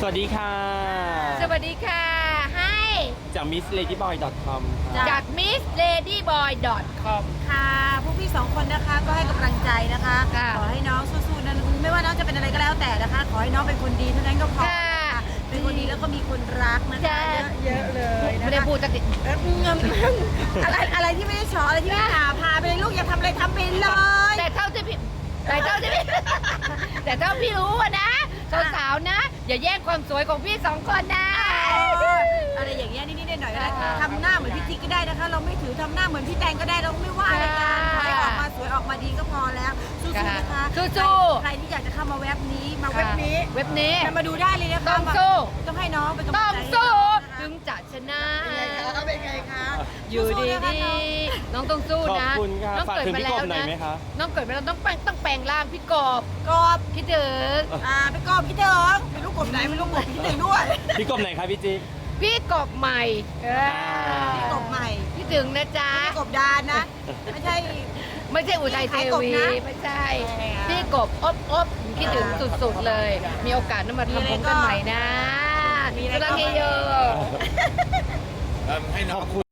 สวัสดีค่ะ สวัสดีค่ะ ให้จาก missladyboy.com จาก missladyboy.com ค่ะพวกพี่สองคนนะคะก็ให้กำลังใจนะคะ ค่ะ ขอให้น้องสู้ๆนั้นไม่ว่าน้องจะเป็นอะไรก็แล้วแต่นะคะ ขอให้น้องเป็นคนดีเท่านั้นก็พอ ค่ะเป็นคนดีแล้วก็มีคนรักนะคะใช่เยอะๆเลยนะคะไม่ได้พูดสักทีเออเงินอะไรอะไรที่ไม่ได้ชออะไรที่ไม่ด่าพาไปเลยลูกอย่าทำอะไรทำไปเลย แต่เท่าที่พี่แต่เท่าที่พี่ แต่เท่าพี่รู้อะนะสาวๆนะ อย่าแย่งความสวยของพี่สองคนนะเอออะไรอย่างเงี้ยนิดๆหน่อยๆก็ได้ค่ะ ทำหน้าเหมือนพี่จิ๊กก็ได้นะคะ เราไม่ถือทำหน้าเหมือนพี่แตงก็ได้เราไม่ว่าอะไรกันค่ะขอให้ออกมาสวยออกมาดีก็พอแล้วสู้ๆนะคะสู้ๆ ใครที่อยากจะเข้ามาเว็บนี้มาเว็บนี้เว็บนี้มาดูได้เลยนะคะต้องสู้ ต้องให้น้องเป็นกำลัต้องงใจสู้ให้ถึ อยู่สู้ดีๆนะคะดีน้องน้องต้องสู้ขอบนะคุณครับน้องฝากเกิดถึงมาพี่แล้กวบหน่อยนะไหมคะ น้องเกิดมาแล้วต้องแปลงต้องแปลงร่างพี่กบกบคิดถึงอ่าไปกบพี่เถิงเป็นลูกกบไหนเป็นลูกกบพี่เถิงด้วยพี่กบไหนคะพี่จิ๊ก พี่กบใหม่เออพี่กบใหม่คิดถึงนะจ๊ะพี่กบดานนะ ไม่ใช่ ไม่ใช่อุทัยเทขายกบวีนะ ไม่ใช่ใช่ค่ะพี่กบอบอบคิดถึงสุดๆเลย มีโอกาสนั้นมามีอะไรทำผมก็กันใหม่นะมีอะไรก็ กำลังเยอะขอบคุณ